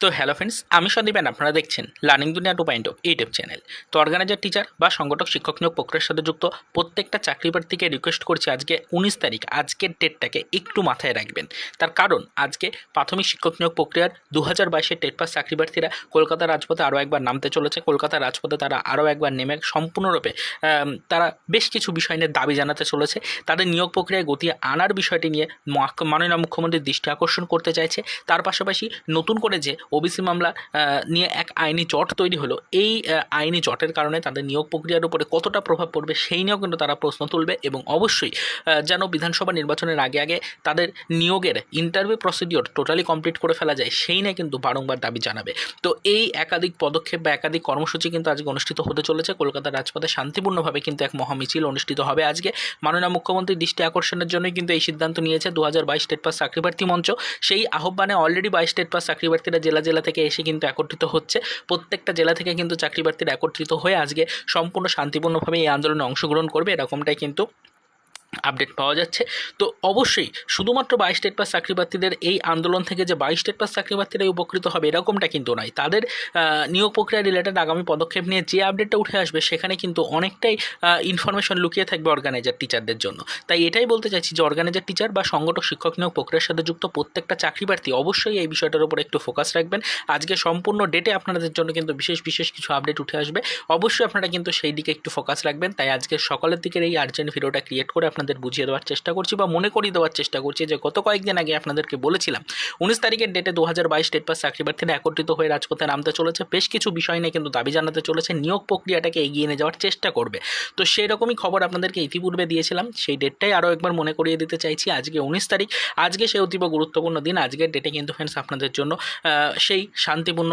তো hello friends আমি সন্দীপেন আপনারা দেখছেন learning Duniya two point YouTube channel তো অর্গানাইজার টিচার বা সংগঠক, শিক্ষক নিয়োগ প্রক্রিয়ার সাথে যুক্ত প্রত্যেকটা চাকরি প্রার্থীকে রিকোয়েস্ট করছি আজকে উনিশ তারিখ, আজকের ডেটটাকে একটু মাথায় রাখবেন। তার কারণ, আজকে প্রাথমিক শিক্ষক নিয়োগ প্রক্রিয়ার দু হাজার বাইশের টেট পাস চাকরি প্রার্থীরা কলকাতা রাজপথে আরও একবার নামতে চলেছে। কলকাতা রাজপথে তারা আরও একবার নেমে সম্পূর্ণরূপে তারা বেশ কিছু বিষয় নিয়ে দাবি জানাতে চলেছে। তাদের নিয়োগ প্রক্রিয়ায় গতি আনার বিষয়টি নিয়ে মাননীয় মুখ্যমন্ত্রীর দৃষ্টি আকর্ষণ করতে চাইছে। তার পাশাপাশি নতুন করে যে ওবিসি মামলা নিয়ে এক আইনি জট তৈরি হলো। এই আইনি জটের কারণে তাদের নিয়োগ প্রক্রিয়ার উপরে কতটা প্রভাব পড়বে সেই নিয়েও কিন্তু তারা প্রশ্ন তুলবে এবং অবশ্যই যেন বিধানসভা নির্বাচনের আগে আগে তাদের নিয়োগের ইন্টারভিউ প্রসিডিওর টোটালি কমপ্লিট করে ফেলা যায়, সেই নিয়ে কিন্তু বারংবার দাবি জানাবে। তো এই একাধিক পদক্ষেপ বা একাধিক কর্মসূচি কিন্তু আজকে অনুষ্ঠিত হতে চলেছে। কলকাতার রাজপথে শান্তিপূর্ণভাবে কিন্তু এক মহামিছিল অনুষ্ঠিত হবে আজকে। মাননীয় মুখ্যমন্ত্রী দৃষ্টি আকর্ষণের জন্যই কিন্তু এই সিদ্ধান্ত নিয়েছে। দু হাজার বাইশ স্টেট পাস চাকরি প্রার্থী মঞ্চ। সেই আহ্বানে অলরেডি বাইশ স্টেট পাস চাকরি প্রার্থীরা জেলা জেলা থেকে এসে কিন্তু একত্রিত হচ্ছে। প্রত্যেকটা জেলা থেকে কিন্তু চাকরি প্রার্থীরা একত্রিত হয়ে আজকে সম্পূর্ণ শান্তিপূর্ণভাবে এই আন্দোলনে অংশগ্রহণ করবে, এরকমটাই কিন্তু আপডেট পাওয়া যাচ্ছে। তো অবশ্যই শুধুমাত্র বাইশ স্টেট পাস চাকরি প্রার্থীদের এই আন্দোলন থেকে যে বাইশ স্টেট পাস চাকরি প্রার্থীরাই উপকৃত হবে এরকমটা কিন্তু নয়। তাদের নিয়োগ প্রক্রিয়া রিলেটেড আগামী পদক্ষেপ নিয়ে যে আপডেটটা উঠে আসবে সেখানে কিন্তু অনেকটাই ইনফরমেশন লুকিয়ে থাকবে অর্গানাইজার টিচারদের জন্য। তাই এটাই বলতে চাইছি যে অর্গানাইজার টিচার বা সংগঠক শিক্ষক নিয়োগ প্রক্রিয়ার সাথে যুক্ত প্রত্যেকটা চাকরি প্রার্থী অবশ্যই এই বিষয়টার উপর একটু ফোকাস রাখবেন। আজকে সম্পূর্ণ ডেটে আপনাদের জন্য কিন্তু বিশেষ বিশেষ কিছু আপডেট উঠে আসবে। অবশ্যই আপনারা কিন্তু সেই দিকে একটু ফোকাস রাখবেন। তাই আজকে সকালের দিকের এই আর্জেন্ট ভিডিওটা ক্রিয়েট করে আপনাদের বুঝিয়ে দেওয়ার চেষ্টা করছি বা মনে করিয়ে দেওয়ার চেষ্টা করছি যে গত কয়েকদিন আগে আপনাদেরকে বলেছিলাম, উনিশ তারিখের ডেটে দু হাজার বাইশ ডেট পাস চাকরি প্রার্থীরা একত্রিত হয়ে রাজপথে নামতে চলেছে। বেশ কিছু বিষয় নিয়ে কিন্তু দাবি জানাতে চলেছে। নিয়োগ প্রক্রিয়াটাকে এগিয়ে নিয়ে যাওয়ার চেষ্টা করবে। তো সেই রকমই খবর আপনাদেরকে ইতিপূর্বে দিয়েছিলাম। সেই ডেটটাই আরও একবার মনে করিয়ে দিতে চাইছি। আজকে উনিশ তারিখ, আজকে সেই অতীব গুরুত্বপূর্ণ দিন। আজকের ডেটে কিন্তু ফ্রেন্ডস আপনাদের জন্য সেই শান্তিপূর্ণ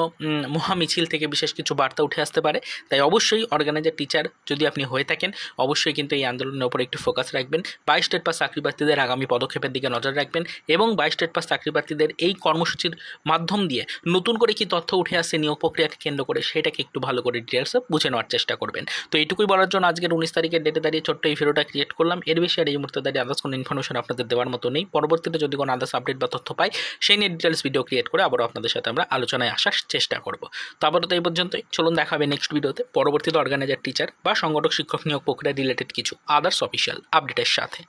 মহামিছিল থেকে বিশেষ কিছু বার্তা উঠে আসতে পারে। তাই অবশ্যই অর্গানাইজার টিচার যদি আপনি হয়ে থাকেন, অবশ্যই কিন্তু এই আন্দোলনের উপর একটু ফোকাস রাখবেন। বাইশ স্টেট পাস চাকরি প্রার্থীদের আগামী পদক্ষেপের দিকে নজর রাখবেন এবং বাইশ স্টেট পাস চাকরি প্রার্থীদের এই কর্মসূচির মাধ্যম দিয়ে নতুন করে কি তথ্য উঠে আসছে নিয়োগ প্রক্রিয়াকে কেন্দ্র করে সেটাকে একটু ভালো করে ডিটেলসে বুঝে নেওয়ার চেষ্টা করবেন। তো এইটুকুই বলার জন্য আজকের উনিশ তারিখের ডেটে দাঁড়িয়ে ছোট্ট এই ভিডিওটা ক্রিয়েট করলাম। এর বেশি আর এই মুহূর্তে দাঁড়িয়ে আদার্স কোনো ইনফরমেশন আপনাদের দেওয়ার মতো নেই। পরবর্তীতে যদি কোনো আদার্স আপডেট বা তথ্য পাই, সেই নিয়ে ডিটেলস ভিডিও ক্রিয়েট করে আবারও আপনাদের সাথে আমরা আলোচনায় আসার চেষ্টা করব। তো আপাতত এই পর্যন্তই। চলুন দেখা হবে নেক্সট ভিডিওতে পরবর্তীতে অর্গানাইজার টিচার বা সংগঠক, শিক্ষক নিয়োগ প্রক্রিয়া রিলেটেড কিছু আদার্স অফিসিয়াল আপডেটের সাথে।